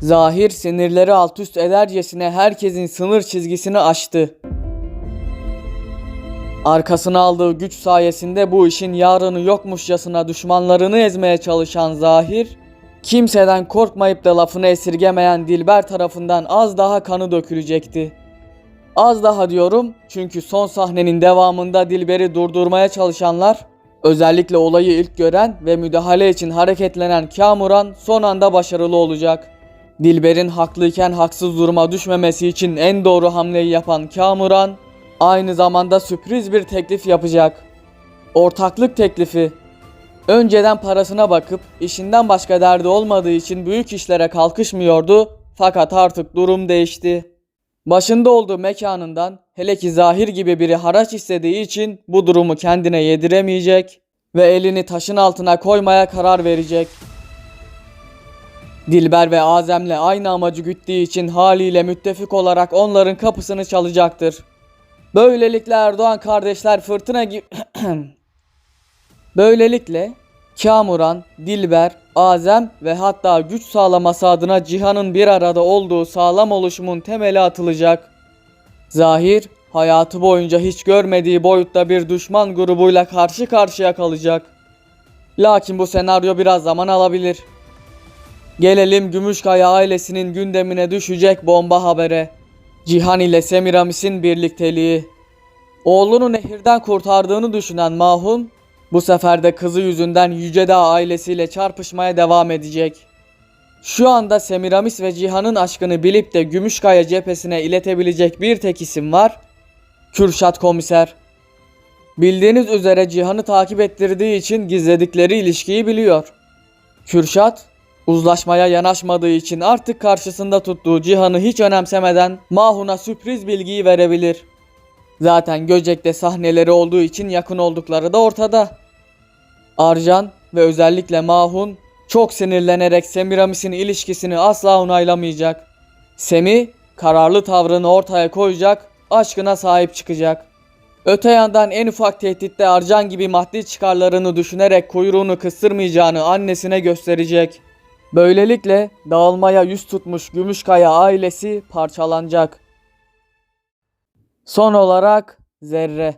Zahir sinirleri alt üst edercesine herkesin sınır çizgisini aştı. Arkasına aldığı güç sayesinde bu işin yarını yokmuşçasına düşmanlarını ezmeye çalışan Zahir, kimseden korkmayıp da lafını esirgemeyen Dilber tarafından az daha kanı dökülecekti. Az daha diyorum çünkü son sahnenin devamında Dilber'i durdurmaya çalışanlar, özellikle olayı ilk gören ve müdahale için hareketlenen Kamuran son anda başarılı olacak. Dilber'in haklıyken haksız duruma düşmemesi için en doğru hamleyi yapan Kamuran, aynı zamanda sürpriz bir teklif yapacak. Ortaklık teklifi. Önceden parasına bakıp işinden başka derdi olmadığı için büyük işlere kalkışmıyordu fakat artık durum değişti. Başında olduğu mekanından hele ki Zahir gibi biri haraç istediği için bu durumu kendine yediremeyecek ve elini taşın altına koymaya karar verecek. Dilber ve Azem'le aynı amacı güttüğü için haliyle müttefik olarak onların kapısını çalacaktır. Böylelikle Erdoğan kardeşler fırtına gibi... Böylelikle Kamuran, Dilber, Azem ve hatta güç sağlaması adına cihanın bir arada olduğu sağlam oluşumun temeli atılacak. Zahir, hayatı boyunca hiç görmediği boyutta bir düşman grubuyla karşı karşıya kalacak. Lakin bu senaryo biraz zaman alabilir. Gelelim Gümüşkaya ailesinin gündemine düşecek bomba habere. Cihan ile Semiramis'in birlikteliği. Oğlunu nehirden kurtardığını düşünen Mahun, bu sefer de kızı yüzünden Yücedağ ailesiyle çarpışmaya devam edecek. Şu anda Semiramis ve Cihan'ın aşkını bilip de Gümüşkaya cephesine iletebilecek bir tek isim var. Kürşat komiser. Bildiğiniz üzere Cihan'ı takip ettirdiği için gizledikleri ilişkiyi biliyor. Kürşat, uzlaşmaya yanaşmadığı için artık karşısında tuttuğu Cihan'ı hiç önemsemeden Mahun'a sürpriz bilgiyi verebilir. Zaten Göcek'te sahneleri olduğu için yakın oldukları da ortada. Arjan ve özellikle Mahun çok sinirlenerek Semiramis'in ilişkisini asla onaylamayacak. Semi kararlı tavrını ortaya koyacak, aşkına sahip çıkacak. Öte yandan en ufak tehditte Arjan gibi maddi çıkarlarını düşünerek kuyruğunu kıstırmayacağını annesine gösterecek. Böylelikle dağılmaya yüz tutmuş Gümüşkaya ailesi parçalanacak. Son olarak Zerre.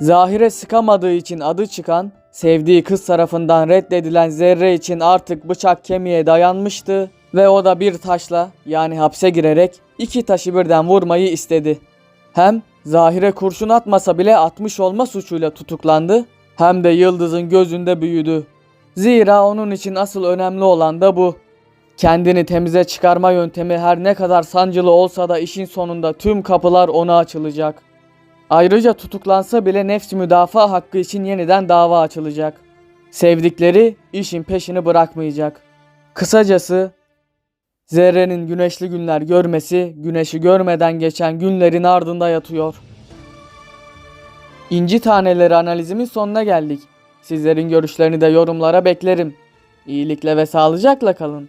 Zahire sıkamadığı için adı çıkan, sevdiği kız tarafından reddedilen Zerre için artık bıçak kemiğe dayanmıştı ve o da bir taşla yani hapse girerek iki taşı birden vurmayı istedi. Hem Zahire kurşun atmasa bile atmış olma suçuyla tutuklandı hem de Yıldız'ın gözünde büyüdü. Zira onun için asıl önemli olan da bu. Kendini temize çıkarma yöntemi her ne kadar sancılı olsa da işin sonunda tüm kapılar ona açılacak. Ayrıca tutuklansa bile nefs müdafaa hakkı için yeniden dava açılacak. Sevdikleri işin peşini bırakmayacak. Kısacası Zerre'nin güneşli günler görmesi, güneşi görmeden geçen günlerin ardında yatıyor. İnci taneleri analizimin sonuna geldik. Sizlerin görüşlerini de yorumlara beklerim. İyilikle ve sağlıcakla kalın.